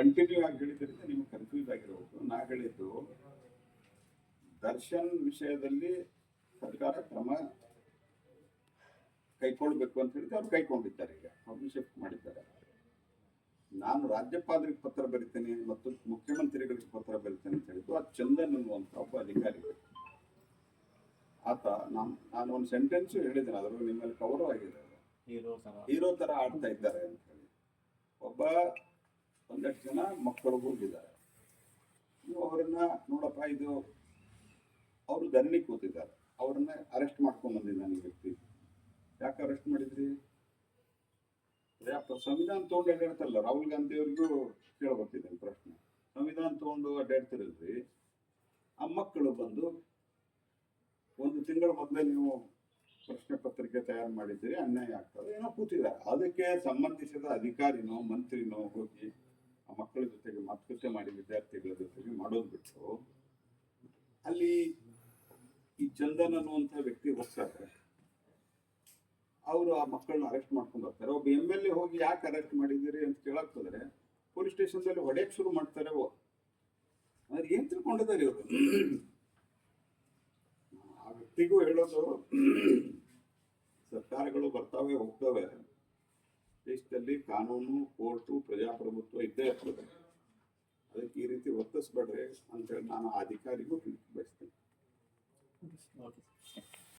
Continue ಆಗಿ ಹೇಳಿದ್ರಿಂದ ನಿಮ್ಗೆ ಕನ್ಫ್ಯೂಸ್ ಆಗಿರಬಹುದು ನಾ ಹೇಳಿದ್ದು ದರ್ಶನ್ ವಿಷಯದಲ್ಲಿ ಸರ್ಕಾರ ಕ್ರಮ ಕೈಕೊಳ್ಬೇಕು ಅಂತ ಹೇಳಿದ್ರೆ ಅವ್ರು ಕೈಗೊಂಡಿದ್ದಾರೆ ಈಗ. ಅವ್ರನ್ನ ಶಿಫ್ಟ್ ಮಾಡಿದ್ದಾರೆ. ನಾನು ರಾಜ್ಯಪಾಲರಿಗೆ ಪತ್ರ ಬರಿತೇನೆ ಮತ್ತು ಮುಖ್ಯಮಂತ್ರಿಗಳಿಗೆ ಪತ್ರ ಬರಿತೇನೆ ಅಂತ ಹೇಳಿದ್ದು ಆ ಚಂದನ್ ಅನ್ನುವಂಥ ಒಬ್ಬ ಅಧಿಕಾರಿ. ಆತ ನಾನು ನಾನು ಒಂದು ಸೆಂಟೆನ್ಸ್ ಹೇಳಿದ್ದೇನೆ ಅದ್ರ ನಿಮ್ಮಲ್ಲಿ ಕವರ್ ಆಗಿದೆ. ಹೀರೋ ತರ ಆಡ್ತಾ ಇದ್ದಾರೆ ಅಂತ ಹೇಳಿ. ಒಬ್ಬ ಒಂದಷ್ಟು ಜನ ಮಕ್ಕಳು ಕೂತಿದ್ದಾರೆ ನೀವು ಅವರನ್ನ ನೋಡಪ್ಪ, ಇದು ಅವರು ಧರಣಿ ಕೂತಿದ್ದಾರೆ. ಅವ್ರನ್ನ ಅರೆಸ್ಟ್ ಮಾಡ್ಕೊಂಡ್ ಬಂದಿದ್ದ ನಾನು ವ್ಯಕ್ತಿ. ಯಾಕೆ ಅರೆಸ್ಟ್ ಮಾಡಿದ್ರಿ? ಯಾಕೆ ಸಂವಿಧಾನ ತಗೊಂಡು ಅಡ್ಡಾಡ್ತಾರಲ್ಲ, ರಾಹುಲ್ ಗಾಂಧಿ ಅವ್ರಿಗೂ ಕೇಳಬರ್ತಿದ್ದೇನೆ ಪ್ರಶ್ನೆ. ಸಂವಿಧಾನ ತಗೊಂಡು ಅಡ್ಡಾಡ್ತಿರಲ್ರಿ ಆ ಮಕ್ಕಳು ಬಂದು ಒಂದು ತಿಂಗಳ ಮೊದಲೇ ನೀವು ಪ್ರಶ್ನೆ ಪತ್ರಿಕೆ ತಯಾರು ಮಾಡಿದ್ದೀರಿ, ಅನ್ಯಾಯ ಆಗ್ತದೆ, ಏನೋ ಕೂತಿದ್ದಾರೆ. ಅದಕ್ಕೆ ಸಂಬಂಧಿಸಿದ ಅಧಿಕಾರಿನೋ, ಮಂತ್ರಿನೋ ಹೋಗಿ ಮಕ್ಕಳ ಜೊತೆಗೆ ಮಾತುಕತೆ ಮಾಡಿ ವಿದ್ಯಾರ್ಥಿಗಳ ಜೊತೆಗೆ ಮಾಡೋದು ಬಿಟ್ಟು ಅಲ್ಲಿ ಈ ಚಂದನ್ ಅನ್ನುವಂಥ ವ್ಯಕ್ತಿ ಹೋಗ್ತಾರೆ. ಅವರು ಆ ಮಕ್ಕಳನ್ನ ಅರೆಸ್ಟ್ ಮಾಡ್ಕೊಂಡು ಹೋಗ್ತಾರೆ. ಒಬ್ಬ ಎಂ ಎಲ್ ಎ ಹೋಗಿ ಯಾಕೆ ಅರೆಸ್ಟ್ ಮಾಡಿದ್ದೀರಿ ಅಂತ ಕೇಳಾಕ್ತದ್ರೆ ಪೊಲೀಸ್ ಸ್ಟೇಷನ್ದಲ್ಲಿ ಹೊಡೆಯಕ್ಕೆ ಶುರು ಮಾಡ್ತಾರೆ ಅದ್ರ ಏನ್ ತಿಳ್ಕೊಂಡಿದ್ದಾರೆ ಇವರು? ಆ ವ್ಯಕ್ತಿಗೂ ಹೇಳೋದು ಸರ್ಕಾರಗಳು ಬರ್ತಾವೆ, ಹೋಗ್ತವೆ. ದೇಶದಲ್ಲಿ ಕಾನೂನು, ಕೋರ್ಟು ಈ ರೀತಿ ವರ್ತಿಸ್ಬೇಡ್ರಿ ಅಂತೇಳಿ ನಾನು ಅಧಿಕಾರಿಗೂ ಬಯಸ್ತೇನೆ